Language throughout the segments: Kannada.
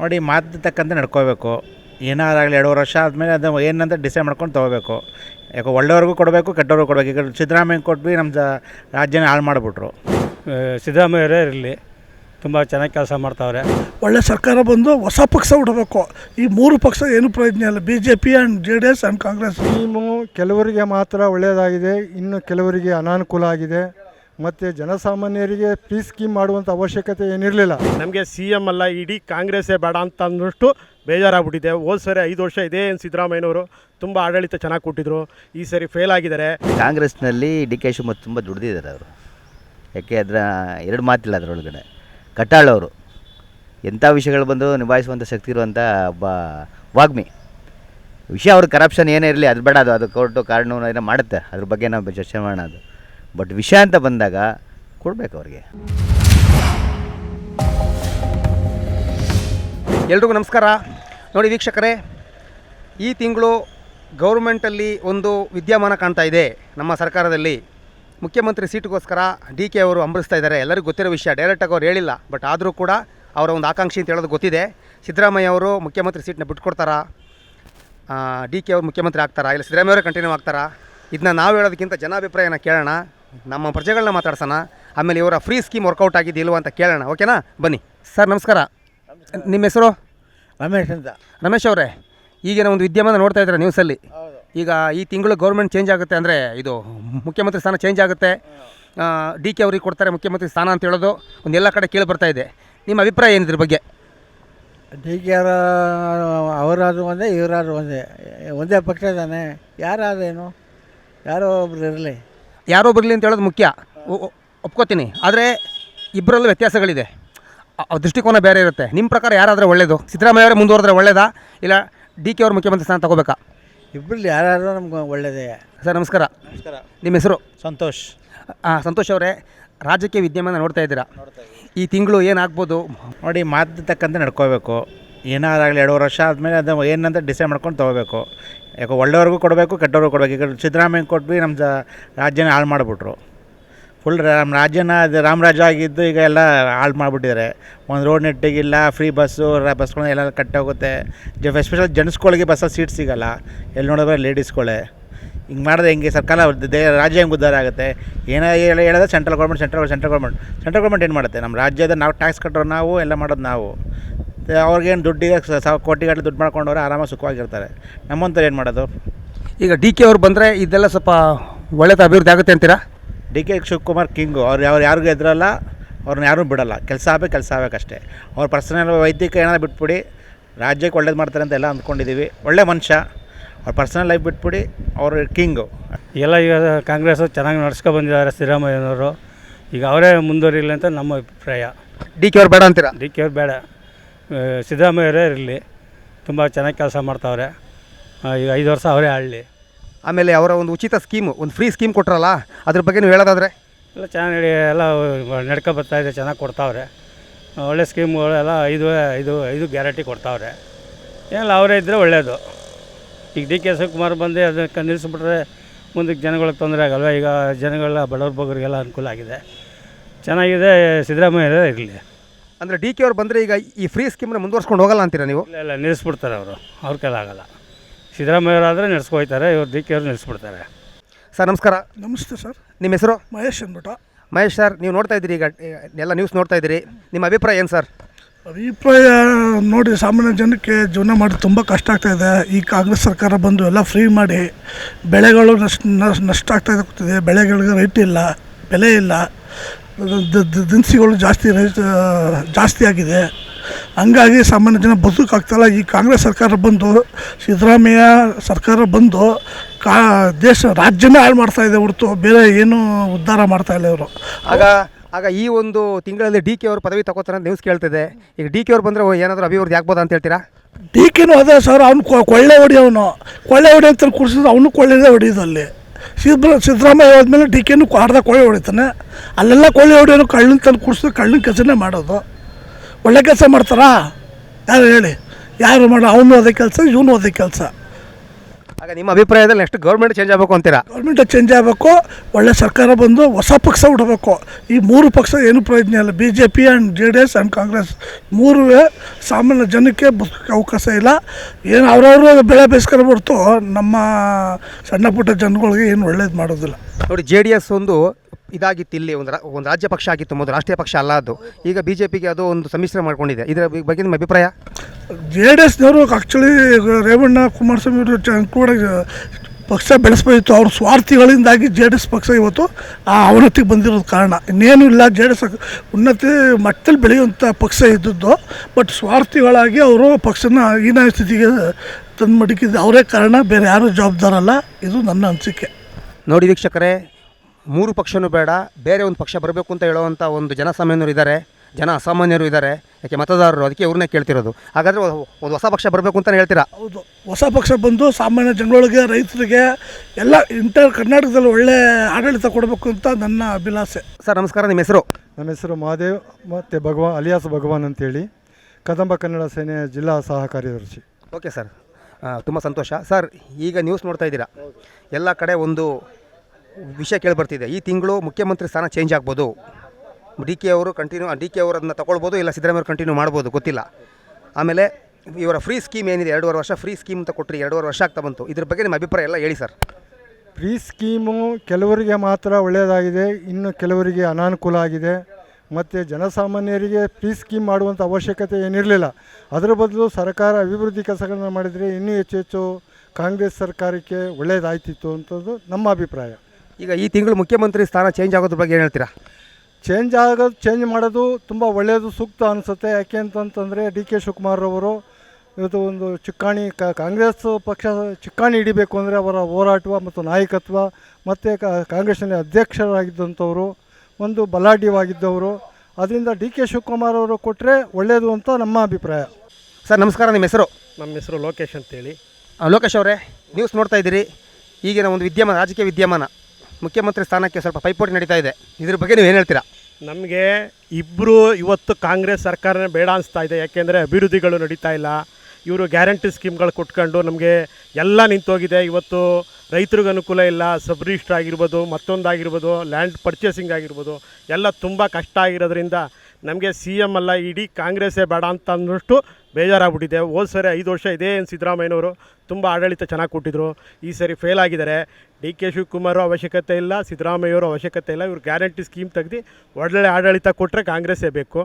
ನೋಡಿ ಮಾತು ತಕ್ಕಂತೆ ನಡ್ಕೋಬೇಕು. ಏನಾದಾಗಲಿ ಎರಡು ವರ್ಷ ಆದಮೇಲೆ ಅದು ಏನಂತ ಡಿಸೈಡ್ ಮಾಡ್ಕೊಂಡು ತೊಗೋಬೇಕು. ಯಾಕೆ ಒಳ್ಳೆಯವ್ರಿಗೂ ಕೊಡಬೇಕು ಕೆಟ್ಟವ್ರಿಗೂ ಕೊಡಬೇಕು. ಈಗ ಸಿದ್ದರಾಮಯ್ಯ ಕೊಟ್ಟು ನಮ್ಮ ಜ- ರಾಜ್ಯನ ಹಾಳು ಮಾಡಿಬಿಟ್ರು. ಸಿದ್ದರಾಮಯ್ಯರೇ ಇರಲಿ. ತುಂಬ ಚೆನ್ನಾಗಿ ಕೆಲಸ ಮಾಡ್ತಾವ್ರೆ. ಒಳ್ಳೆ ಸರ್ಕಾರ ಬಂದು ಹೊಸ ಪಕ್ಷ ಹುಡಬೇಕು. ಈ ಮೂರು ಪಕ್ಷ ಏನು ಪ್ರಯೋಜನ ಇಲ್ಲ. B J P and J D S and Congress. Scheme ಕೆಲವರಿಗೆ ಮಾತ್ರ ಒಳ್ಳೆಯದಾಗಿದೆ. ಇನ್ನು ಕೆಲವರಿಗೆ ಅನಾನುಕೂಲ ಆಗಿದೆ. ಮತ್ತು ಜನಸಾಮಾನ್ಯರಿಗೆ ಪೀಸ್ ಸ್ಕೀಮ್ ಮಾಡುವಂಥ ಅವಶ್ಯಕತೆ ಏನಿರಲಿಲ್ಲ. ನಮಗೆ ಸಿ ಎಂ ಅಲ್ಲ ಇಡೀ ಕಾಂಗ್ರೆಸ್ಸೇ ಬೇಡ ಅಂತ ಅಂದಷ್ಟು ಬೇಜಾರಾಗ್ಬಿಟ್ಟಿದೆ. ಹೋದ ಸರಿ ಐದು ವರ್ಷ ಇದೇ ಏನು ಸಿದ್ದರಾಮಯ್ಯನವರು ತುಂಬ ಆಡಳಿತ ಚೆನ್ನಾಗಿ ಕೊಟ್ಟಿದ್ರು. ಈ ಸರಿ ಫೇಲ್ ಆಗಿದ್ದಾರೆ. ಕಾಂಗ್ರೆಸ್ನಲ್ಲಿ ಡಿ ಕೆ ಶಿವಮೊಗ್ಗ ತುಂಬ ದುಡ್ದಿದ್ದಾರೆ ಅವರು. ಯಾಕೆ ಅದರ ಎರಡು ಮಾತಿಲ್ಲ ಅದರೊಳಗಡೆ. ಕಟ್ಟಾಳವರು ಎಂಥ ವಿಷಯಗಳು ಬಂದು ನಿಭಾಯಿಸುವಂಥ ಶಕ್ತಿ ಇರುವಂಥ ಒಬ್ಬ ವಾಗ್ಮಿ. ವಿಷಯ ಅವ್ರ ಕರಪ್ಷನ್ ಏನೇ ಇರಲಿ ಅದು ಬೇಡ ಅದು ಅದು ಕೊಟ್ಟು ಕಾನೂನು ಏನೋ ಮಾಡುತ್ತೆ? ಅದ್ರ ಬಗ್ಗೆ ನಾವು ಚರ್ಚೆ ಮಾಡೋಣ ಅದು. ಬಟ್ ವಿಷಯ ಅಂತ ಬಂದಾಗ ಕೊಡಬೇಕು ಅವ್ರಿಗೆ. ಎಲ್ರಿಗೂ ನಮಸ್ಕಾರ. ನೋಡಿ ವೀಕ್ಷಕರೇ, ಈ ತಿಂಗಳು ಗೌರ್ಮೆಂಟಲ್ಲಿ ಒಂದು ವಿದ್ಯಮಾನ ಕಾಣ್ತಾ ಇದೆ ನಮ್ಮ ಸರ್ಕಾರದಲ್ಲಿ. ಮುಖ್ಯಮಂತ್ರಿ ಸೀಟ್ಗೋಸ್ಕರ ಡಿ ಕೆ ಅವರು ಅಂಬರಿಸ್ತಾ ಇದ್ದಾರೆ. ಎಲ್ಲರಿಗೂ ಗೊತ್ತಿರೋ ವಿಷಯ ಡೈರೆಕ್ಟಾಗಿ ಅವ್ರು ಹೇಳಿಲ್ಲ. ಬಟ್ ಆದರೂ ಕೂಡ ಅವರ ಒಂದು ಆಕಾಂಕ್ಷಿ ಅಂತ ಹೇಳೋದು ಗೊತ್ತಿದೆ. ಸಿದ್ದರಾಮಯ್ಯ ಅವರು ಮುಖ್ಯಮಂತ್ರಿ ಸೀಟ್ನ ಬಿಟ್ಕೊಡ್ತಾರಾ? ಡಿ ಕೆ ಅವರು ಮುಖ್ಯಮಂತ್ರಿ ಆಗ್ತಾರಾ? ಇಲ್ಲ ಸಿದ್ದರಾಮಯ್ಯ ಅವರೇ ಕಂಟಿನ್ಯೂ ಆಗ್ತಾರಾ? ಇದನ್ನ ನಾವು ಹೇಳೋದಕ್ಕಿಂತ ಜನಾಭಿಪ್ರಾಯನ ಕೇಳೋಣ. ನಮ್ಮ ಪ್ರಜೆಗಳನ್ನ ಮಾತಾಡ್ಸೋಣ. ಆಮೇಲೆ ಇವರ ಫ್ರೀ ಸ್ಕೀಮ್ ವರ್ಕೌಟ್ ಆಗಿದೆ ಇಲ್ವಾ ಅಂತ ಕೇಳೋಣ. ಓಕೆನಾ ಬನ್ನಿ. ಸರ್ ನಮಸ್ಕಾರ. ನಿಮ್ಮ ಹೆಸರು? ರಮೇಶ್ ಅಂತ. ರಮೇಶ್ ಅವರೇ ಈಗಿನ ಒಂದು ವಿದ್ಯಮಾನ ನೋಡ್ತಾ ಇದ್ದಾರೆ ನ್ಯೂಸಲ್ಲಿ ಈಗ ಈ ತಿಂಗಳು ಗೌರ್ಮೆಂಟ್ ಚೇಂಜ್ ಆಗುತ್ತೆ ಅಂದರೆ ಇದು ಮುಖ್ಯಮಂತ್ರಿ ಸ್ಥಾನ ಚೇಂಜ್ ಆಗುತ್ತೆ. ಡಿ ಕೆ ಅವ್ರಿಗೆ ಕೊಡ್ತಾರೆ ಮುಖ್ಯಮಂತ್ರಿ ಸ್ಥಾನ ಅಂತ ಹೇಳೋದು ಒಂದು ಎಲ್ಲ ಕಡೆ ಕೇಳಿ ಬರ್ತಾ ಇದೆ. ನಿಮ್ಮ ಅಭಿಪ್ರಾಯ ಏನಿದ್ರ ಬಗ್ಗೆ? ಡಿ ಕೆ ಅವರ ಅವರಾದ್ರು ಒಂದೇ ಇವರಾದ್ರು ಒಂದೇ. ಒಂದೇ ಪಕ್ಷ ತಾನೆ. ಯಾರಾದೇನು ಯಾರೋ ಒಬ್ರು ಇರಲಿ. ಯಾರೋ ಬರಲಿ ಅಂತ ಹೇಳೋದು ಮುಖ್ಯ. ಒಪ್ಕೋತೀನಿ. ಆದರೆ ಇಬ್ಬರಲ್ಲೂ ವ್ಯತ್ಯಾಸಗಳಿದೆ. ದೃಷ್ಟಿಕೋನ ಬೇರೆ ಇರುತ್ತೆ. ನಿಮ್ಮ ಪ್ರಕಾರ ಯಾರಾದರೆ ಒಳ್ಳೆಯದು ಸಿದ್ದರಾಮಯ್ಯ ಅವರೇ ಮುಂದುವರೆದ್ರೆ ಒಳ್ಳೆಯದಾ ಇಲ್ಲ ಡಿ ಕೆ ಅವ್ರ ಮುಖ್ಯಮಂತ್ರಿ ಸ್ಥಾನ ತಗೋಬೇಕಾ? ಇಬ್ಬರಲ್ಲಿ ಯಾರಾದರೂ ನಮ್ಗೆ ಒಳ್ಳೆಯದೇ ಸರ್ ನಮಸ್ಕಾರ. ನಮಸ್ಕಾರ. ನಿಮ್ಮ ಹೆಸರು? ಸಂತೋಷ್. ಹಾಂ ಸಂತೋಷ್ ಅವರೇ ರಾಜಕೀಯ ವಿದ್ಯಮಾನ ನೋಡ್ತಾ ಇದ್ದೀರಾ? ಈ ತಿಂಗಳು ಏನಾಗ್ಬೋದು? ನೋಡಿ ಮಾತು ತಕ್ಕಂತೆ ನಡ್ಕೋಬೇಕು. ಏನಾರಾಗಲಿ ಎರಡು ವರ್ಷ ಆದಮೇಲೆ ಅದು ಏನಂತ ಡಿಸೈಡ್ ಮಾಡ್ಕೊಂಡು ತೊಗೋಬೇಕು. ಯಾಕೆ ಒಳ್ಳೆಯವ್ರಿಗೂ ಕೊಡಬೇಕು, ಕೆಟ್ಟವ್ರಿಗೂ ಕೊಡಬೇಕು. ಈಗ ಸಿದ್ದರಾಮಯ್ಯ ಕೊಟ್ವಿ ನಮ್ಮ ರಾಜ್ಯನ ಹಾಳು ಮಾಡಿಬಿಟ್ರು. ಫುಲ್ ನಮ್ಮ ರಾಜ್ಯನ ಅದು ರಾಮರಾಜ ಆಗಿದ್ದು ಈಗ ಎಲ್ಲ ಹಾಳು ಮಾಡಿಬಿಟ್ಟಿದ್ದಾರೆ. ಒಂದು ರೋಡ್ ನೆಟ್ಟಿಗಿಲ್ಲ ಫ್ರೀ ಬಸ್ಸು ಬಸ್ಗಳು ಎಲ್ಲ ಕಟ್ಟೋಗುತ್ತೆ. ಜ ಎಸ್ಪೆಷಲ್ ಜೆಂಟ್ಸ್ಗಳಿಗೆ ಬಸ್ಸಲ್ಲಿ ಸೀಟ್ ಸಿಗೋಲ್ಲ. ಎಲ್ಲಿ ನೋಡಿದ್ರೆ ಲೇಡೀಸ್ಗಳೇ ಹಿಂಗೆ ಮಾಡಿದ್ರೆ ಹೆಂಗೆ? ಸರ್ಕಾರ ದೇ ರಾಜ್ಯ ಹೆಂಗೆ ಉದ್ಧಾರ ಆಗುತ್ತೆ? ಏನೋ ಹೇಳಿ ಹೇಳಿದ್ರೆ central government central central government central government ಏನು ಮಾಡುತ್ತೆ? ನಮ್ಮ ರಾಜ್ಯದ ನಾವು ಟ್ಯಾಕ್ಸ್ ಕಟ್ಟೋರು ನಾವು, ಎಲ್ಲ ಮಾಡೋದು ನಾವು. ಅವ್ರಿಗೇನು ದುಡ್ಡಿಗೆ ಸಾವಿರ ಕೋಟಿಗಟ್ಟಲೆ ದುಡ್ಡು ಮಾಡ್ಕೊಂಡವ್ರೆ ಆರಾಮಾಗಿ ಸುಖವಾಗಿರ್ತಾರೆ. ನಮ್ಮಂಥವ್ರು ಏನು ಮಾಡೋದು? ಈಗ ಡಿ ಕೆ ಅವ್ರು ಬಂದರೆ ಇದೆಲ್ಲ ಸ್ವಲ್ಪ ಒಳ್ಳೆಯದು ಅಭಿವೃದ್ಧಿ ಆಗುತ್ತೆ ಅಂತೀರಾ? ಡಿ ಕೆ ಶಿವಕುಮಾರ್ ಕಿಂಗು ಅವ್ರು ಯಾರು ಯಾರಿಗೂ ಎದುರಲ್ಲ ಅವ್ರನ್ನ ಯಾರೂ ಬಿಡಲ್ಲ. ಕೆಲಸ ಆಗಬೇಕು ಕೆಲಸ ಆಗಬೇಕಷ್ಟೇ. ಅವ್ರ ಪರ್ಸನಲ್ ವೈದ್ಯಕೀಯ ಏನಾದ್ರು ಬಿಟ್ಬಿಡಿ ರಾಜ್ಯಕ್ಕೆ ಒಳ್ಳೇದು ಮಾಡ್ತಾರೆ ಅಂತ ಎಲ್ಲ ಅಂದ್ಕೊಂಡಿದ್ದೀವಿ ಒಳ್ಳೆ ಮನುಷ್ಯ ಅವ್ರ ಪರ್ಸನಲ್ ಲೈಫ್ ಬಿಟ್ಬಿಡಿ ಅವ್ರ ಕಿಂಗು. ಎಲ್ಲ ಈಗ ಕಾಂಗ್ರೆಸ್ ಚೆನ್ನಾಗಿ ನಡ್ಸ್ಕೊ ಬಂದಿದ್ದಾರೆ ಸಿದ್ದರಾಮಯ್ಯನವರು. ಈಗ ಅವರೇ ಮುಂದುವರಿಲಿ ಅಂತ ನಮ್ಮ ಅಭಿಪ್ರಾಯ. ಡಿ ಕೆ ಅವ್ರು ಬೇಡ ಅಂತೀರಾ? ಡಿ ಕೆ ಅವ್ರು ಬೇಡ. ಆ, ಸಿದ್ದರಾಮಯ್ಯವರೇ ಇರಲಿ ತುಂಬ ಚೆನ್ನಾಗಿ ಕೆಲಸ ಮಾಡ್ತಾವ್ರೆ. ಈಗ ಐದು ವರ್ಷ ಅವರೇ ಆಳಲಿ ಆಮೇಲೆ ಅವರ ಒಂದು ಉಚಿತ ಸ್ಕೀಮು ಒಂದು ಫ್ರೀ ಸ್ಕೀಮ್ ಕೊಟ್ರಲ್ಲ ಅದ್ರ ಬಗ್ಗೆ ನೀವು ಹೇಳೋದಾದ್ರೆ? ಎಲ್ಲ ಚೆನ್ನಾಗಿ ಎಲ್ಲ ನಡ್ಕೊ ಬರ್ತಾ ಇದೆ ಚೆನ್ನಾಗಿ ಕೊಡ್ತಾವ್ರೆ. ಒಳ್ಳೆ ಸ್ಕೀಮ್ಗಳೆಲ್ಲ ಐದು ಐದು ಐದು ಗ್ಯಾರಂಟಿ ಕೊಡ್ತಾವ್ರೆ. ಏನಿಲ್ಲ ಅವರೇ ಇದ್ದರೆ ಒಳ್ಳೆಯದು ಈಗ ಡಿ ಕೆ ಶಿವಕುಮಾರ್ ಬಂದು ಅದಕ್ಕೆ ನಿಲ್ಲಿಸ್ಬಿಟ್ರೆ ಮುಂದಕ್ಕೆ ಜನಗಳಿಗೆ ತೊಂದರೆ ಆಗಲ್ವ? ಈಗ ಜನಗಳ ಬಡವ್ರ ಬಗ್ಗರಿಗೆಲ್ಲ ಅನುಕೂಲ ಆಗಿದೆ. ಚೆನ್ನಾಗಿದೆ ಸಿದ್ದರಾಮಯ್ಯ ಇರಲಿ. ಅಂದರೆ ಡಿ ಕೆ ಅವ್ರು ಬಂದರೆ ಈಗ ಈ ಫ್ರೀ ಸ್ಕೀಮ್ನ ಮುಂದುವರ್ಸ್ಕೊಂಡು ಹೋಗಲ್ಲ ಅಂತೀರಾ ನೀವು? ಇಲ್ಲ ಇಲ್ಲ ನಿಲ್ಲಿಸ್ಬಿಡ್ತಾರೆ ಅವರು. ಅವ್ರ ಕೈಲಿ ಆಗಲ್ಲ. ಸಿದ್ದರಾಮಯ್ಯವರಾದರೆ ನಡೆಸ್ಕೊಯ್ತಾರೆ ಇವ್ರು ಡಿ ಕೆ ಅವ್ರು ನಿಲ್ಲಿಸ್ಬಿಡ್ತಾರೆ ಸರ್ ನಮಸ್ಕಾರ. ನಮಸ್ತೆ ಸರ್. ನಿಮ್ಮ ಹೆಸರು? ಮಹೇಶ್ ಅಂದ್ಬಿಟ್ಟು. ಮಹೇಶ್ ಸರ್ ನೀವು ನೋಡ್ತಾ ಇದ್ದೀರಿ ಈಗ ಎಲ್ಲ ನ್ಯೂಸ್ ನೋಡ್ತಾ ಇದ್ದೀರಿ. ನಿಮ್ಮ ಅಭಿಪ್ರಾಯ ಏನು ಸರ್? ಅಭಿಪ್ರಾಯ ನೋಡಿ ಸಾಮಾನ್ಯ ಜನಕ್ಕೆ ಜೀವನ ಮಾಡಿ ತುಂಬ ಕಷ್ಟ ಆಗ್ತಾ ಇದೆ. ಈ ಕಾಂಗ್ರೆಸ್ ಸರ್ಕಾರ ಬಂದು ಎಲ್ಲ ಫ್ರೀ ಮಾಡಿ ಬೆಳೆಗಳು ನಷ್ಟ ನಷ್ಟ- ನಷ್ಟ ಆಗ್ತಾ ಇದೆ ಬೆಳೆಗಳಿಗೆ ರೇಟ್ ಇಲ್ಲ ಬೆಲೆ ಇಲ್ಲ. ದಿನಸಿಗಳು ಜಾಸ್ತಿ ರೈಸ್ ಜಾಸ್ತಿ ಆಗಿದೆ. ಹಂಗಾಗಿ ಸಾಮಾನ್ಯ ಜನ ಬದುಕಾಗ್ತಾಯಿಲ್ಲ ಈ ಕಾಂಗ್ರೆಸ್ ಸರ್ಕಾರ ಬಂದು ಸಿದ್ದರಾಮಯ್ಯ ಸರ್ಕಾರ ಬಂದು ಕಾ ದೇಶ ರಾಜ್ಯನೇ ಹಾಳು ಮಾಡ್ತಾ ಇದೆ ಹೊರತು. ಬೇರೆ ಏನೂ ಉದ್ಧಾರ ಮಾಡ್ತಾ ಇಲ್ಲ ಇವರು. ಆಗ ಆಗ ಈ ಒಂದು ತಿಂಗಳಲ್ಲಿ ಡಿ ಕೆ ಅವರು ಪದವಿ ತಗೋತಾರೆ ಅಂತ ನ್ಯೂಸ್ ಕೇಳ್ತಿದೆ. ಈಗ ಡಿ ಕೆ ಅವ್ರು ಬಂದರೆ ಏನಾದರೂ ಅಭಿವೃದ್ಧಿ ಆಗ್ಬೋದಾ ಅಂತ ಹೇಳ್ತೀರಾ? ಡಿ ಕೆನೂ ಅದೇ ಸರ್ ಅವ್ನು ಕೊಳ್ಳೆ ಹೊಡಿಯೋನು ಕೊಳ್ಳೆ ಹೊಡಿ ಅಂತ ಕೂರಿಸಿದ್ರೆ ಅವನು ಕೊಳ್ಳೆದೇ ಹೊಡಿಯೋದು ಅಲ್ಲಿ. ಸಿದ್ರ ಸಿದ್ದರಾಮಯ್ಯ ಹೋದ್ಮೇಲೆ ಡಿ ಕೆನೂ ಅರ್ಧ ಕೋಳಿ ಹೊಡಿತಾನೆ. ಅಲ್ಲೆಲ್ಲ ಕೋಳಿ ಹೊಡೆಯೋನು ಕಳ್ಳನ ತಂದು ಕೂರಿಸಿದ್ರೆ ಕಳ್ಳನ ಕೆಲಸನೇ ಮಾಡೋದು. ಒಳ್ಳೆ ಕೆಲಸ ಮಾಡ್ತಾರಾ? ಯಾರು ಹೇಳಿ? ಯಾರು ಮಾಡೋ ಅವನು ಅದೇ ಕೆಲಸ, ಇವನು ಅದೇ ಕೆಲಸ. ಆಗ ನಿಮ್ಮ ಅಭಿಪ್ರಾಯದಲ್ಲಿ ನೆಕ್ಸ್ಟ್ ಗೌರ್ಮೆಂಟ್ ಚೇಂಜ್ ಆಗಬೇಕು ಅಂತೀರಾ? ಗೌರ್ಮೆಂಟ್ ಚೇಂಜ್ ಆಗಬೇಕು ಒಳ್ಳೆ ಸರ್ಕಾರ ಬಂದು ಹೊಸ ಪಕ್ಷ ಹುಡಬೇಕು ಈ ಮೂರು ಪಕ್ಷ ಏನು ಪ್ರಯೋಜನ ಇಲ್ಲ. B J P and J D S and Congress ಮೂರು ಸಾಮಾನ್ಯ ಜನಕ್ಕೆ ಬದುಕಕ್ಕೆ ಅವಕಾಶ ಇಲ್ಲ. ಏನು ಅವರವರು ಬೆಳೆ ಬೇಸ್ಕರ ಹೊರ್ತು ನಮ್ಮ ಸಣ್ಣ ಪುಟ್ಟ ಜನಗಳಿಗೆ ಏನು ಒಳ್ಳೇದು ಮಾಡೋದಿಲ್ಲ. ನೋಡಿ ಜೆ ಡಿ ಎಸ್ ಒಂದು ಇದಾಗಿತ್ತು ಇಲ್ಲಿ ಒಂದು ರಾ- ಒಂದು ರಾಜ್ಯ ಪಕ್ಷ ಆಗಿತ್ತು ಮೊದಲು ರಾಷ್ಟ್ರೀಯ ಪಕ್ಷ ಅಲ್ಲ ಅದು. ಈಗ ಬಿ ಜೆ ಪಿಗೆ ಅದು ಒಂದು ಸಮ್ಮಿಶ್ರ ಮಾಡ್ಕೊಂಡಿದೆ. ಇದರ ಬಗ್ಗೆ ನಿಮ್ಮ ಅಭಿಪ್ರಾಯ? ಜೆ ಡಿ ಎಸ್ನವರು ಆ್ಯಕ್ಚುಲಿ ರೇವಣ್ಣ ಕುಮಾರಸ್ವಾಮಿ ಅವರು ಕೂಡ ಪಕ್ಷ ಬೆಳೆಸ್ಬೋದಿತ್ತು. ಅವ್ರ ಸ್ವಾರ್ಥಿಗಳಿಂದಾಗಿ ಜೆ ಡಿ ಎಸ್ ಪಕ್ಷ ಇವತ್ತು ಆ ಅವನತಿಗೆ ಬಂದಿರೋದು ಕಾರಣ. ಇನ್ನೇನು ಇಲ್ಲ ಜೆ ಡಿ ಎಸ್ ಉನ್ನತಿ ಮಟ್ಟದಲ್ಲಿ ಬೆಳೆಯುವಂಥ ಪಕ್ಷ ಇದ್ದದ್ದು. ಬಟ್ ಸ್ವಾರ್ಥಿಗಳಾಗಿ ಅವರು ಪಕ್ಷನ ಈನ ಸ್ಥಿತಿಗೆ ತಂದು ಮಡಗಿದ್ದು ಅವರೇ ಕಾರಣ ಬೇರೆ ಯಾರೂ ಜವಾಬ್ದಾರಲ್ಲ. ಇದು ನನ್ನ ಅನಿಸಿಕೆ. ನೋಡಿ ವೀಕ್ಷಕರೇ ಮೂರು ಪಕ್ಷನೂ ಬೇಡ ಬೇರೆ ಒಂದು ಪಕ್ಷ ಬರಬೇಕು ಅಂತ ಹೇಳುವಂಥ ಒಂದು ಜನಸಾಮಾನ್ಯರು ಇದ್ದಾರೆ ಜನ ಅಸಾಮಾನ್ಯರು ಇದ್ದಾರೆ ಯಾಕೆ ಮತದಾರರು ಅದಕ್ಕೆ ಇವ್ರನ್ನೇ ಕೇಳ್ತಿರೋದು. ಹಾಗಾದರೆ ಒಂದು ಹೊಸ ಪಕ್ಷ ಬರಬೇಕು ಅಂತಲೇ ಹೇಳ್ತೀರಾ? ಹೌದು ಹೊಸ ಪಕ್ಷ ಬಂದು ಸಾಮಾನ್ಯ ಜನಗಳಿಗೆ ರೈತರಿಗೆ ಎಲ್ಲ ಇಂಟರ್ ಕರ್ನಾಟಕದಲ್ಲಿ ಒಳ್ಳೆ ಆಡಳಿತ ಕೊಡಬೇಕು ಅಂತ ನನ್ನ ಅಭಿಲಾಷೆ. ಸರ್ ನಮಸ್ಕಾರ ನಿಮ್ಮ ಹೆಸರು? ನನ್ನ ಹೆಸರು ಮಹಾದೇವ್ ಮತ್ತು ಭಗವಾನ್ ಅಲಿಯಾಸ್ ಭಗವಾನ್ ಅಂತೇಳಿ. ಕದಂಬ ಕನ್ನಡ ಸೇನೆಯ ಜಿಲ್ಲಾ ಸಹ ಕಾರ್ಯದರ್ಶಿ ಓಕೆ ಸರ್. ತುಂಬ ಸಂತೋಷ. ಸರ್ ಈಗ ನ್ಯೂಸ್ ನೋಡ್ತಾ ಇದ್ದೀರಾ? ಎಲ್ಲ ಕಡೆ ಒಂದು ವಿಷಯ ಕೇಳಿಬರ್ತಿದೆ. ಈ ತಿಂಗಳು ಮುಖ್ಯಮಂತ್ರಿ ಸ್ಥಾನ ಚೇಂಜ್ ಆಗ್ಬೋದು. ಡಿ ಕೆ ಅವರು ಕಂಟಿನ್ಯೂ ಡಿ ಕೆ ಅವರು ಅದನ್ನ ತಗೊಳ್ಬೋದು, ಇಲ್ಲ ಸಿದ್ದರಾಮಯ್ಯ ಕಂಟಿನ್ಯೂ ಮಾಡ್ಬೋದು, ಗೊತ್ತಿಲ್ಲ. ಆಮೇಲೆ ಇವರ ಫ್ರೀ ಸ್ಕೀಮ್ ಏನಿದೆ, ಎರಡೂವರೆ ವರ್ಷ ಫ್ರೀ ಸ್ಕೀಮ್ ಅಂತ ಕೊಟ್ಟರೆ ಎರಡೂವರೆ ವರ್ಷ ಆಗ್ತಾ ಬಂತು. ಇದ್ರ ಬಗ್ಗೆ ನಿಮ್ಮ ಅಭಿಪ್ರಾಯ ಎಲ್ಲ ಹೇಳಿ ಸರ್. ಫ್ರೀ ಸ್ಕೀಮು ಕೆಲವರಿಗೆ ಮಾತ್ರ ಒಳ್ಳೆಯದಾಗಿದೆ, ಇನ್ನು ಕೆಲವರಿಗೆ ಅನಾನುಕೂಲ ಆಗಿದೆ. ಮತ್ತು ಜನಸಾಮಾನ್ಯರಿಗೆ ಫ್ರೀ ಸ್ಕೀಮ್ ಮಾಡುವಂಥ ಅವಶ್ಯಕತೆ ಏನಿರಲಿಲ್ಲ. ಅದರ ಬದಲು ಸರ್ಕಾರ ಅಭಿವೃದ್ಧಿ ಕೆಲಸಗಳನ್ನ ಮಾಡಿದರೆ ಇನ್ನೂ ಹೆಚ್ಚು ಹೆಚ್ಚು ಕಾಂಗ್ರೆಸ್ ಸರ್ಕಾರಕ್ಕೆ ಒಳ್ಳೆಯದಾಯ್ತಿತ್ತು ಅಂತದ್ದು ನಮ್ಮ ಅಭಿಪ್ರಾಯ. ಈಗ ಈ ತಿಂಗಳು ಮುಖ್ಯಮಂತ್ರಿ ಸ್ಥಾನ ಚೇಂಜ್ ಆಗೋದ್ರ ಬಗ್ಗೆ ಏನು ಹೇಳ್ತೀರಾ? ಚೇಂಜ್ ಆಗೋದು ಚೇಂಜ್ ಮಾಡೋದು ತುಂಬ ಒಳ್ಳೆಯದು ಸೂಕ್ತ ಅನಿಸುತ್ತೆ. ಯಾಕೆ ಅಂತಂತಂದರೆ ಡಿ ಕೆ ಶಿವಕುಮಾರ್ ಅವರು ಇವತ್ತು ಒಂದು ಚುಕ್ಕಾಣಿ ಕ ಕಾಂಗ್ರೆಸ್ ಪಕ್ಷ ಚುಕ್ಕಾಣಿ ಹಿಡಿಬೇಕು ಅಂದರೆ ಅವರ ಹೋರಾಟ ಮತ್ತು ನಾಯಕತ್ವ ಮತ್ತು ಕಾಂಗ್ರೆಸ್ನಲ್ಲಿ ಅಧ್ಯಕ್ಷರಾಗಿದ್ದಂಥವರು ಒಂದು ಬಲಾಢ್ಯವಾಗಿದ್ದವರು. ಅದರಿಂದ ಡಿ ಕೆ ಶಿವಕುಮಾರ್ ಅವರು ಕೊಟ್ಟರೆ ಒಳ್ಳೆಯದು ಅಂತ ನಮ್ಮ ಅಭಿಪ್ರಾಯ. ಸರ್ ನಮಸ್ಕಾರ. ನಿಮ್ಮ ಹೆಸರು? ನಮ್ಮ ಹೆಸರು ಲೋಕೇಶ್ ಅಂತೇಳಿ. ಲೋಕೇಶ್ ಅವರೇ ನ್ಯೂಸ್ ನೋಡ್ತಾ ಇದ್ದೀರಿ. ಈಗಿನ ಒಂದು ವಿದ್ಯಮಾನ ರಾಜಕೀಯ ವಿದ್ಯಮಾನ. ಮುಖ್ಯಮಂತ್ರಿ ಸ್ಥಾನಕ್ಕೆ ಸ್ವಲ್ಪ ಪೈಪೋಟಿ ನಡೀತಾ ಇದೆ. ಇದ್ರ ಬಗ್ಗೆ ನೀವು ಏನು ಹೇಳ್ತೀರಾ? ನಮಗೆ ಇಬ್ಬರು ಇವತ್ತು ಕಾಂಗ್ರೆಸ್ ಸರ್ಕಾರನೇ ಬೇಡ ಅನಿಸ್ತಾ ಇದೆ. ಯಾಕೆಂದರೆ ಅಭಿವೃದ್ಧಿಗಳು ನಡೀತಾ ಇಲ್ಲ. ಇವರು ಗ್ಯಾರಂಟಿ ಸ್ಕೀಮ್ಗಳು ಕೊಟ್ಕೊಂಡು ನಮಗೆ ಎಲ್ಲ ನಿಂತೋಗಿದೆ. ಇವತ್ತು ರೈತರಿಗೆ ಅನುಕೂಲ ಇಲ್ಲ. ಸಬ್ ರಿಜಿಸ್ಟ್ರ್ ಆಗಿರ್ಬೋದು, ಮತ್ತೊಂದಾಗಿರ್ಬೋದು, ಲ್ಯಾಂಡ್ ಪರ್ಚೇಸಿಂಗ್ ಆಗಿರ್ಬೋದು, ಎಲ್ಲ ತುಂಬ ಕಷ್ಟ ಆಗಿರೋದ್ರಿಂದ ನಮಗೆ ಸಿ ಎಂ ಅಲ್ಲ, ಇಡೀ ಕಾಂಗ್ರೆಸ್ಸೇ ಬೇಡ ಅಂತ ಅನ್ನೋಷ್ಟು ಬೇಜಾರಾಗ್ಬಿಟ್ಟಿದೆ. ಹೋದ ಸರಿ ಐದು ವರ್ಷ ಇದೇ ಏನು ಸಿದ್ದರಾಮಯ್ಯನವರು ತುಂಬ ಆಡಳಿತ ಚೆನ್ನಾಗಿ ಕೊಟ್ಟಿದ್ರು. ಈ ಸರಿ ಫೇಲ್ ಆಗಿದ್ದಾರೆ. ಡಿ ಕೆ ಶಿವಕುಮಾರ್ ಅವಶ್ಯಕತೆ ಇಲ್ಲ ಸಿದ್ದರಾಮಯ್ಯವರು ಅವಶ್ಯಕತೆ ಇಲ್ಲ. ಇವ್ರು ಗ್ಯಾರಂಟಿ ಸ್ಕೀಮ್ ತೆಗ್ದು ಒಳ್ಳೆ ಆಡಳಿತ ಕೊಟ್ಟರೆ ಕಾಂಗ್ರೆಸ್ಸೇ ಬೇಕು.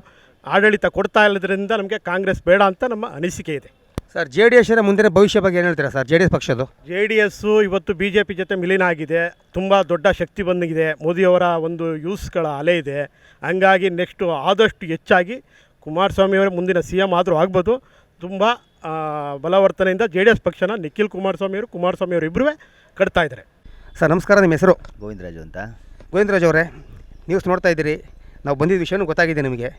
ಆಡಳಿತ ಕೊಡ್ತಾ ಇಲ್ಲದ್ರಿಂದ ನಮಗೆ ಕಾಂಗ್ರೆಸ್ ಬೇಡ ಅಂತ ನಮ್ಮ ಅನಿಸಿಕೆ ಇದೆ. ಸರ್ ಜೆ ಡಿ ಎಸ್ನ ಮುಂದಿನ ಭವಿಷ್ಯ ಬಗ್ಗೆ ಏನು ಹೇಳ್ತೀರಾ ಸರ್? ಜೆ ಡಿ ಎಸ್ ಪಕ್ಷದ್ದು? ಜೆ ಡಿ ಎಸ್ಸು ಇವತ್ತು ಬಿ ಜೆ ಪಿ ಜೊತೆ ವಿಲೀನ ಆಗಿದೆ. ತುಂಬ ದೊಡ್ಡ ಶಕ್ತಿ ಬಂದಿದೆ. ಮೋದಿಯವರ ಒಂದು ಯೂಸ್ಗಳ ಅಲೆ ಇದೆ. ಹಂಗಾಗಿ ನೆಕ್ಸ್ಟು ಆದಷ್ಟು ಹೆಚ್ಚಾಗಿ ಕುಮಾರಸ್ವಾಮಿಯವರ ಮುಂದಿನ ಸಿ ಎಂ ಆದರೂ ಆಗ್ಬೋದು. ತುಂಬ ಬಲವರ್ತನೆಯಿಂದ ಜೆ ಡಿ ಎಸ್ ಪಕ್ಷನ ನಿಖಿಲ್ ಕುಮಾರಸ್ವಾಮಿಯವರು ಕುಮಾರಸ್ವಾಮಿಯವರು ಇಬ್ಬರೂ ಕಟ್ತಾ ಇದ್ದಾರೆ. ಸರ್ ನಮಸ್ಕಾರ ನಿಮ್ಮ ಹೆಸರು? ಗೋವಿಂದರಾಜು ಅಂತ. ಗೋವಿಂದರಾಜು ಅವರೇ ನ್ಯೂಸ್ ನೋಡ್ತಾ ಇದ್ದೀರಿ. ನಾವು ಬಂದಿದ್ದ ವಿಷಯನೂ ಗೊತ್ತಾಗಿದೆ ನಿಮಗೆ.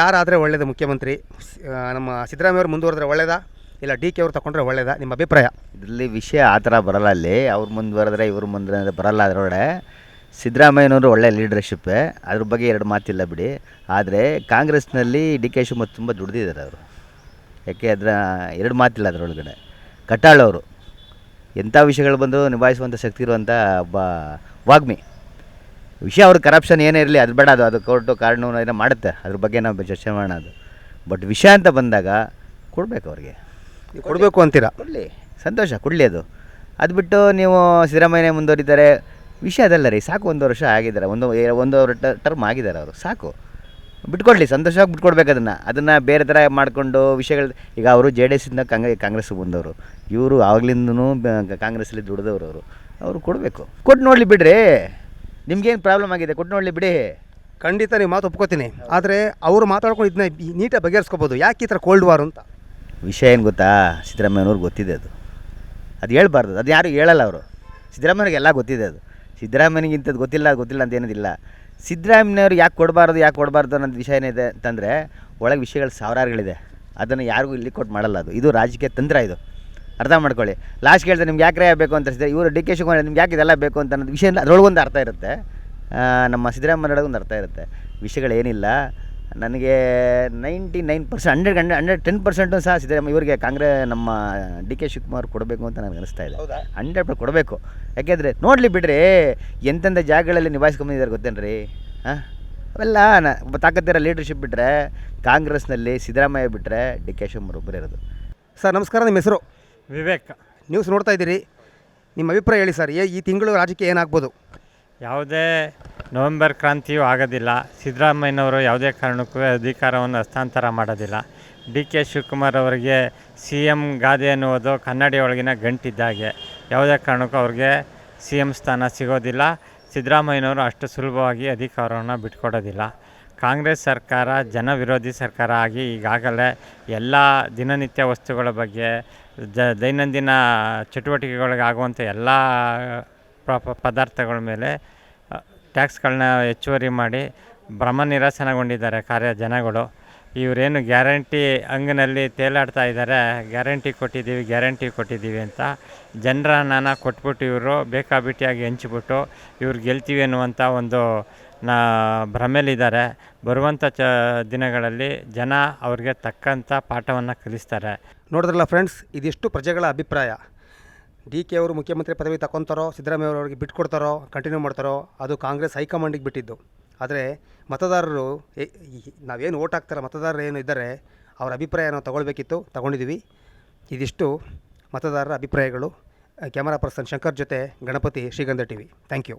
ಯಾರಾದರೆ ಒಳ್ಳೆಯದು ಮುಖ್ಯಮಂತ್ರಿ? ನಮ್ಮ ಸಿದ್ದರಾಮಯ್ಯವರು ಮುಂದುವರೆದ್ರೆ ಒಳ್ಳೆಯದಾ ಇಲ್ಲ ಡಿ ಕೆ ಅವ್ರು ತಗೊಂಡ್ರೆ ಒಳ್ಳೆಯದಾ ನಿಮ್ಮ ಅಭಿಪ್ರಾಯ? ಇದರಲ್ಲಿ ವಿಷಯ ಆ ಥರ ಬರಲ್ಲ ಅಲ್ಲಿ. ಅವ್ರು ಮುಂದುವರೆದ್ರೆ ಇವ್ರು ಮುಂದೆ ಬರಲ್ಲ ಅದರೊಳಗೆ ಸಿದ್ದರಾಮಯ್ಯನವರು ಒಳ್ಳೆ ಲೀಡರ್ಶಿಪ್ಪೇ ಅದ್ರ ಬಗ್ಗೆ ಎರಡು ಮಾತಿಲ್ಲ ಬಿಡಿ. ಆದರೆ ಕಾಂಗ್ರೆಸ್ನಲ್ಲಿ ಡಿ ಕೆ ಶಿವಮೊಗ್ಗ ತುಂಬ ದುಡ್ದಿದ್ದಾರೆ ಅವರು. ಯಾಕೆ ಅದರ ಎರಡು ಮಾತಿಲ್ಲ ಅದರೊಳಗಡೆ. ಕಟ್ಟಾಳವರು ಎಂಥ ವಿಷಯಗಳು ಬಂದರೂ ನಿಭಾಯಿಸುವಂಥ ಶಕ್ತಿ ಇರುವಂಥ ಒಬ್ಬ ವಾಗ್ಮಿ. ವಿಷಯ ಅವ್ರ ಕರಪ್ಷನ್ ಏನೇ ಇರಲಿ ಅದು ಬೇಡ ಅದು ಅದು ಕೊಟ್ಟು ಕಾರಣ ಏನೋ ಮಾಡುತ್ತೆ ಅದ್ರ ಬಗ್ಗೆ ನಾವು ಚರ್ಚೆ ಮಾಡೋಣ ಅದು. ಬಟ್ ವಿಷಯ ಅಂತ ಬಂದಾಗ ಕೊಡಬೇಕು ಅವ್ರಿಗೆ. ಕೊಡಬೇಕು ಅಂತೀರಾ? ಕೊಡಲಿ. ಸಂತೋಷ ಕೊಡಲಿ ಅದು. ಅದು ಬಿಟ್ಟು ನೀವು ಸಿದ್ದರಾಮಯ್ಯ ಮುಂದುವರಿತಾರೆ ವಿಷಯ ಅದಲ್ಲ ರೀ ಸಾಕು ಒಂದು ವರ್ಷ ಆಗಿದ್ದಾರೆ ಒಂದು ಒಂದು ಒಂದೂವರೆ ಟರ್ಮ್ ಆಗಿದ್ದಾರೆ ಅವರು ಸಾಕು. ಬಿಟ್ಕೊಡ್ಲಿ ಸಂತೋಷವಾಗಿ ಬಿಟ್ಕೊಡ್ಬೇಕು ಅದನ್ನು. ಅದನ್ನು ಬೇರೆ ಥರ ಮಾಡಿಕೊಂಡು ವಿಷಯಗಳು ಈಗ ಅವರು ಜೆ ಡಿ ಎಸ್ಸಿಂದ ಕಾಂಗ್ರೆ ಕಾಂಗ್ರೆಸ್ಗೆ ಬಂದವರು. ಇವರು ಆವಾಗಲಿಂದನೂ ಕಾಂಗ್ರೆಸ್ಸಲ್ಲಿ ದುಡಿದವರು ಅವರು. ಅವರು ಕೊಡಬೇಕು. ಕೊಟ್ಟು ನೋಡಲಿ ಬಿಡ್ರಿ. ನಿಮ್ಗೇನು ಪ್ರಾಬ್ಲಮ್ ಆಗಿದೆ? ಕೊಟ್ಟು ನೋಡಲಿ ಬಿಡಿ. ಖಂಡಿತ ನೀವು ಮಾತು ಒಪ್ಕೋತೀನಿ. ಆದರೆ ಅವರು ಮಾತಾಡ್ಕೊಂಡು ಇದನ್ನ ನೀಟಾಗಿ ಬಗೆಹರಿಸ್ಕೋಬೋದು. ಯಾಕೆ ಈ ಥರ ಕೋಲ್ಡ್ ವಾರ್ ಅಂತ? ವಿಷಯ ಏನು ಗೊತ್ತಾ? ಸಿದ್ದರಾಮಯ್ಯನವ್ರಿಗೆ ಗೊತ್ತಿದೆ ಅದು. ಅದು ಹೇಳ್ಬಾರ್ದು. ಅದು ಯಾರು ಹೇಳಲ್ಲ ಅವರು. ಸಿದ್ದರಾಮಯ್ಯವ್ರಿಗೆ ಎಲ್ಲ ಗೊತ್ತಿದೆ ಅದು. ಸಿದ್ದರಾಮಯ್ಯನಿಗೆ ಗೊತ್ತಿಲ್ಲ ಗೊತ್ತಿಲ್ಲ ಅಂತ ಏನಿದಿಲ್ಲ. ಸಿದ್ದರಾಮಯ್ಯನವ್ರು ಯಾಕೆ ಕೊಡಬಾರ್ದು ಯಾಕೆ ಕೊಡಬಾರ್ದು ಅನ್ನೋದು ವಿಷಯ ಏನಿದೆ ಅಂತಂದರೆ ಒಳಗೆ ವಿಷಯಗಳು ಸಾವಿರಾರುಗಳಿದೆ. ಅದನ್ನು ಯಾರಿಗೂ ಇಲ್ಲಿ ಕೊಟ್ಟು ಮಾಡಲ್ಲ ಅದು. ಇದು ರಾಜಕೀಯ ತಂತ್ರ ಇದು. ಅರ್ಥ ಮಾಡ್ಕೊಳ್ಳಿ. ಲಾಸ್ಟ್ ಕೇಳಿದ್ರೆ ನಿಮ್ಗೆ ಯಾಕೆ ಬೇಕು ಅಂತ ಇವರು ಡಿ ಕೆ ಶಿವಕುಮಾರ್ ನಿಮ್ಗೆ ಯಾಕೆ ಇದೆಲ್ಲ ಬೇಕು ಅಂತ ಅನ್ನೋದು ವಿಷಯ ಅದರೊಳಗೊಂದು ಅರ್ಥ ಇರುತ್ತೆ. ನಮ್ಮ ಸಿದ್ದರಾಮಯ್ಯ ಒಂದು ಅರ್ಥ ಇರುತ್ತೆ. ವಿಷಯಗಳೇನಿಲ್ಲ. ನನಗೆ ninety nine percent hundred hundred hundred ten percent ಸಹ ಸಿದ್ದರಾಮಯ್ಯ ಇವರಿಗೆ ಕಾಂಗ್ರೆಸ್ ನಮ್ಮ ಡಿ ಕೆ ಶಿವಕುಮಾರ್ ಕೊಡಬೇಕು ಅಂತ ನನಗೆ ಅನಿಸ್ತಾ ಇದೆ. ಹೌದಾ? ಹಂಡ್ರೆಡ್ ಪರ್ ಕೊಡಬೇಕು. ಯಾಕೆಂದರೆ ನೋಡಲಿ ಬಿಡ್ರಿ ಎಂತೆಂಥ ಜಾಗಗಳಲ್ಲಿ ನಿಭಾಯಿಸ್ಕೊಂಬಂದಿದ್ದಾರೆ ಗೊತ್ತೇನ್ರಿ? ಹಾಂ? ಅವೆಲ್ಲ ತಾಕತ್ತಿರೋ ಲೀಡರ್ಶಿಪ್ ಬಿಟ್ಟರೆ ಕಾಂಗ್ರೆಸ್ನಲ್ಲಿ ಸಿದ್ದರಾಮಯ್ಯ ಬಿಟ್ಟರೆ ಡಿ ಕೆ ಶಿವಕುಮಾರ್ ಒಬ್ಬರೇ ಇರೋದು. ಸರ್ ನಮಸ್ಕಾರ ನಿಮ್ಮ ಹೆಸರು? ವಿವೇಕ್. ನ್ಯೂಸ್ ನೋಡ್ತಾ ಇದ್ದೀರಿ. ನಿಮ್ಮ ಅಭಿಪ್ರಾಯ ಹೇಳಿ ಸರ್ ಏ ಈ ತಿಂಗಳು ರಾಜಕೀಯ ಏನಾಗ್ಬೋದು? ಯಾವುದೇ ನವೆಂಬರ್ ಕ್ರಾಂತಿಯೂ ಆಗೋದಿಲ್ಲ. ಸಿದ್ದರಾಮಯ್ಯನವರು ಯಾವುದೇ ಕಾರಣಕ್ಕೂ ಅಧಿಕಾರವನ್ನು ಹಸ್ತಾಂತರ ಮಾಡೋದಿಲ್ಲ. ಡಿ ಕೆ ಶಿವಕುಮಾರ್ ಅವರಿಗೆ ಸಿ ಎಂ ಗಾದೆ ಅನ್ನುವುದು ಕನ್ನಡಿ ಒಳಗಿನ ಗಂಟಿದ್ದಾಗೆ. ಯಾವುದೇ ಕಾರಣಕ್ಕೂ ಅವ್ರಿಗೆ ಸಿ ಎಂ ಸ್ಥಾನ ಸಿಗೋದಿಲ್ಲ. ಸಿದ್ದರಾಮಯ್ಯನವರು ಅಷ್ಟು ಸುಲಭವಾಗಿ ಅಧಿಕಾರವನ್ನು ಬಿಟ್ಕೊಡೋದಿಲ್ಲ. ಕಾಂಗ್ರೆಸ್ ಸರ್ಕಾರ ಜನ ವಿರೋಧಿ ಸರ್ಕಾರ ಆಗಿ ಈಗಾಗಲೇ ಎಲ್ಲ ದಿನನಿತ್ಯ ವಸ್ತುಗಳ ಬಗ್ಗೆ ದ ದೈನಂದಿನ ಚಟುವಟಿಕೆಗಳಿಗಾಗುವಂಥ ಎಲ್ಲ ಪದಾರ್ಥಗಳ ಮೇಲೆ ಟ್ಯಾಕ್ಸ್ಗಳನ್ನ ಹೆಚ್ಚುವರಿ ಮಾಡಿ ಭ್ರಮ ನಿರಾಸನಗೊಂಡಿದ್ದಾರೆ ಕಾರ್ಯ ಜನಗಳು ಇವರೇನು ಗ್ಯಾರಂಟಿ ಅಂಗನಲ್ಲಿ ತೇಲಾಡ್ತಾ ಇದ್ದಾರೆ, ಗ್ಯಾರಂಟಿ ಕೊಟ್ಟಿದ್ದೀವಿ ಗ್ಯಾರಂಟಿ ಕೊಟ್ಟಿದ್ದೀವಿ ಅಂತ ಜನರ ನಾನ ಕೊಟ್ಬಿಟ್ಟು ಇವರು ಬೇಕಾಬಿಟ್ಟಿಯಾಗಿ ಹಂಚಿಬಿಟ್ಟು ಇವ್ರು ಗೆಲ್ತೀವಿ ಅನ್ನುವಂಥ ಒಂದು ನಾ ಭ್ರಮೆಲಿದ್ದಾರೆ. ಬರುವಂಥ ಚ ದಿನಗಳಲ್ಲಿ ಜನ ಅವ್ರಿಗೆ ತಕ್ಕಂಥ ಪಾಠವನ್ನು ಕಲಿಸ್ತಾರೆ. ನೋಡಿದ್ರಲ್ಲ ಫ್ರೆಂಡ್ಸ್, ಇದಿಷ್ಟು ಪ್ರಜೆಗಳ ಅಭಿಪ್ರಾಯ. ಡಿ ಕೆ ಅವರು ಮುಖ್ಯಮಂತ್ರಿ ಪದವಿ ತಗೊತಾರೋ ಸಿದ್ದರಾಮಯ್ಯ ಅವರಿಗೆ ಬಿಟ್ಕೊಡ್ತಾರೋ ಕಂಟಿನ್ಯೂ ಮಾಡ್ತಾರೋ, ಅದು ಕಾಂಗ್ರೆಸ್ ಹೈಕಮಾಂಡಿಗೆ ಬಿಟ್ಟಿದ್ದು. ಆದರೆ ಮತದಾರರು ನಾವೇನು ಓಟ್ ಹಾಕ್ತಾರೆ, ಮತದಾರರು ಏನು ಇದ್ದಾರೆ, ಅವರ ಅಭಿಪ್ರಾಯ ನಾವು ತಗೊಳ್ಬೇಕಿತ್ತು, ತಗೊಂಡಿದ್ದೀವಿ. ಇದಿಷ್ಟು ಮತದಾರರ ಅಭಿಪ್ರಾಯಗಳು. ಕ್ಯಾಮರಾ ಪರ್ಸನ್ ಶಂಕರ್ ಜೊತೆ ಗಣಪತಿ ಶ್ರೀಗಂಧ ಟಿ ವಿ ಥ್ಯಾಂಕ್ ಯು.